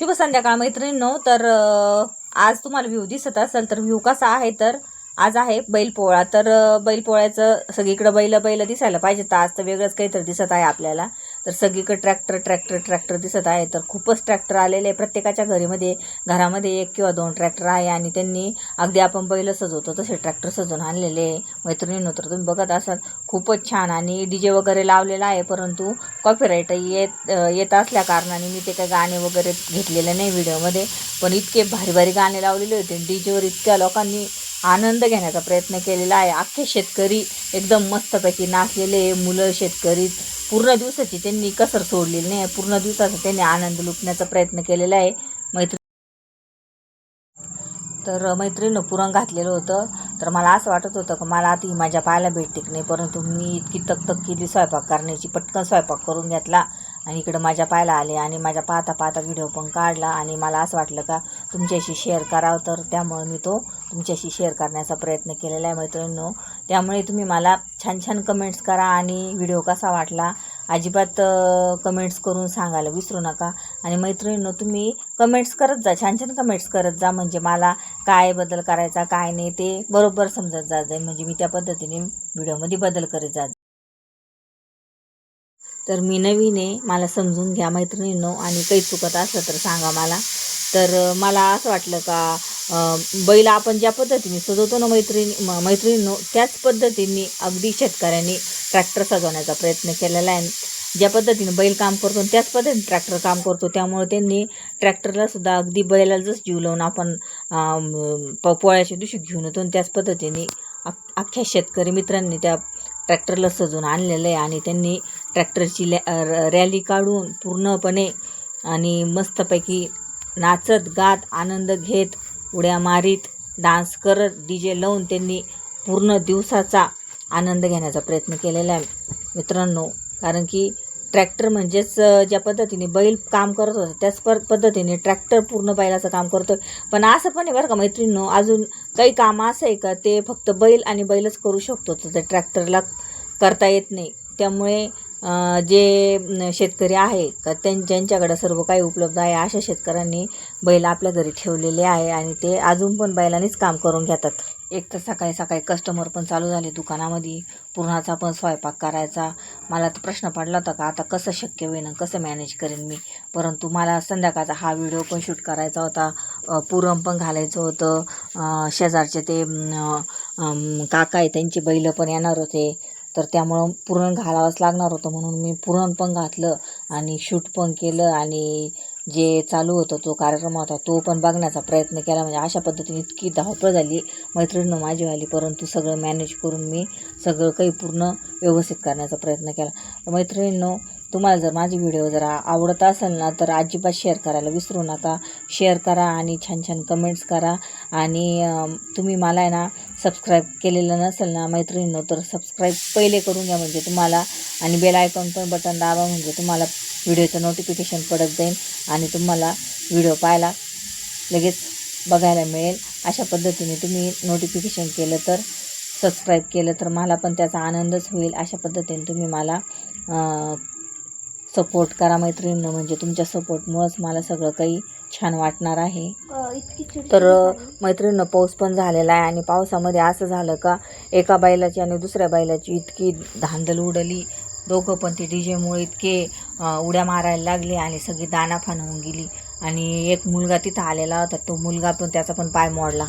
शुभ संध्याकाळ मैत्रिणींनो तर आज तुम्हाला व्ह्यू दिसत असेल तर व्ह्यू कसा आहे? तर आज आहे बैलपोळा. तर बैलपोळ्याचं सगळीकडं बैल बैल दिसायला पाहिजे तर आज तर वेगळंच काहीतरी दिसत आहे आपल्याला. तर सगळीकडे ट्रॅक्टर ट्रॅक्टर ट्रॅक्टर दिसत आहे. तर खूपच ट्रॅक्टर आलेले आहे. प्रत्येकाच्या घरीमध्ये घरामध्ये एक किंवा दोन ट्रॅक्टर आहे आणि त्यांनी अगदी आपण बैल सजवतो तसे ट्रॅक्टर सजवून आणलेले आहे. मैत्रिणींनो तर तुम्ही बघत असाल खूपच छान आणि डी जे वगैरे लावलेला आहे परंतु कॉपीराईट येत येत असल्या कारणाने मी ते काही गाणे वगैरे घेतलेले नाही व्हिडिओमध्ये पण इतके भारी भारी गाणे लावलेले होते डी जेवर इतक्या लोकांनी आनंद घेण्याचा प्रयत्न केलेला आहे. अख्खे शेतकरी एकदम मस्तपैकी नाचलेले मुलं शेतकरी पूर्ण दिवसाची त्यांनी कसर सोडलेली नाही. पूर्ण दिवसाचा त्यांनी आनंद लुटण्याचा प्रयत्न केलेला आहे. मैत्री तर मैत्रिणीनं पुरण घातलेलं होतं. तर मला असं वाटत होतं की मला ती माझ्या पायाला भेटते की नाही. परंतु मी इतकी तकतक केली स्वयंपाक करण्याची. पटकन स्वयंपाक करून घेतला. आणि इकडं माझ्या पाहायला आले आणि माझ्या पाहता पाहता व्हिडिओ पण काढला आणि मला असं वाटलं का तुमच्याशी शेअर करावं तर त्यामुळे मी तो तुमच्याशी शेअर करण्याचा प्रयत्न केलेला आहे मैत्रिणींनो. त्यामुळे तुम्ही मला छान छान कमेंट्स करा आणि व्हिडिओ कसा वाटला अजिबात कमेंट्स करून सांगायला विसरू नका. आणि मैत्रिणींनो तुम्ही कमेंट्स करत जा छान छान कमेंट्स करत जा. म्हणजे मला काय बदल करायचा काय नाही ते बरोबर समजत जात जाईल म्हणजे मी त्या पद्धतीने व्हिडिओमध्ये बदल करत जात तर मी नवीन आहे. मला समजून घ्या मैत्रिणींनो आणि काही चुकत असलं तर सांगा मला. तर मला असं वाटलं का बैल आपण ज्या पद्धतीने सजवतो ना मैत्रिणी म- मैत्रिणींनो त्याच पद्धतीने अगदी शेतकऱ्यांनी ट्रॅक्टर सजवण्याचा प्रयत्न केलेला आहे. ज्या पद्धतीने बैल काम करतो आणि त्याच पद्धतीने ट्रॅक्टर काम करतो त्यामुळे त्यांनी ट्रॅक्टरला सुद्धा अगदी बैलाला जसं जीव लावून आपण अं, प- पोळ्याच्या दिवशी घेऊन येतो आणि त्याच पद्धतीने अख्ख्या शेतकरी मित्रांनी त्या ट्रॅक्टरला सजवून आणलेलं आहे आणि त्यांनी ट्रॅक्टरची लॅ र- रॅली काढून पूर्णपणे आणि मस्तपैकी नाचत गात आनंद घेत उड्या मारीत डान्स करत डी जे लावून त्यांनी पूर्ण दिवसाचा आनंद घेण्याचा प्रयत्न केलेला आहे. मित्रांनो कारण की ट्रॅक्टर म्हणजेच ज्या पद्धतीने बैल काम करत होता त्याच पर पद्धतीने ट्रॅक्टर पूर्ण बैलाचं काम करतो पण असं पण आहे बरं का मैत्रिणींनो अजून काही काम असं आहे का ते फक्त बैल आणि बैलच करू शकतो तर ते ट्रॅक्टरला करता येत नाही. त्यामुळे जे शेतकरी आहे का त्यां ज्यांच्याकडं सर्व काही उपलब्ध आहे अशा शेतकऱ्यांनी बैल आपल्या घरी ठेवलेले आहे आणि ते अजून पण बैलांनीच काम करून घेतात. एक तर सकाळी सकाळी कस्टमर पण चालू झाले दुकानामध्ये पुरणाचा पण स्वयंपाक करायचा. मला तर प्रश्न पडला होता का आता कसं शक्य होईन कसं मॅनेज करेन मी? परंतु मला संध्याकाळचा हा व्हिडिओ पण शूट करायचा होता. पुरण पण घालायचं होतं. शेजारचे ते काका आहे त्यांची बैलं पण येणार होते. तर त्यामुळं पुरण घालावंच लागणार होतं म्हणून मी पुरण पण घातलं आणि शूट पण केलं आणि जे चालू होतं तो कार्यक्रम होता तो पण बघण्याचा प्रयत्न केला. म्हणजे अशा पद्धतीने इतकी धावपळ झाली. मैत्रिणीनं माझी व्हायली परंतु सगळं मॅनेज करून मी सगळं काही पूर्ण व्यवस्थित करण्याचा प्रयत्न केला. मैत्रिणींनो तुम्हाला जर माझी व्हिडिओ जर आवडत असेल ना तर अजिबात शेअर करायला विसरू नका. शेअर करा आणि छान छान कमेंट्स करा. आणि तुम्ही मला आहे ना सबस्क्राईब केलेलं नसेल ना मैत्रिणींनो तर सबस्क्राईब पहिले करून घ्या म्हणजे तुम्हाला. आणि बेल आयकॉन पण बटन दाबा म्हणजे तुम्हाला व्हिडिओचं नोटिफिकेशन पडत जाईल. आणि तुम्हाला व्हिडिओ पाहायला लगेच बघायला मिळेल. अशा पद्धतीने तुम्ही नोटिफिकेशन केलं तर सबस्क्राईब केलं तर मला पण त्याचा आनंदच होईल. अशा पद्धतीने तुम्ही मला सपोर्ट करा मैत्रिणींनो म्हणजे तुमच्या सपोर्टमुळंच मला सगळं काही छान वाटणार आहे. तर मैत्रिणीनं पाऊस पण झालेला आहे आणि पावसामध्ये असं झालं का एका बैलाची आणि दुसऱ्या बैलाची इतकी धांदल उडली. दोघं पण ते डी जेमुळे इतके उड्या मारायला लागले आणि सगळी दानाफान होऊन गेली. आणि एक मुलगा तिथं आलेला होता तो मुलगा पण त्याचा पण पाय मोडला.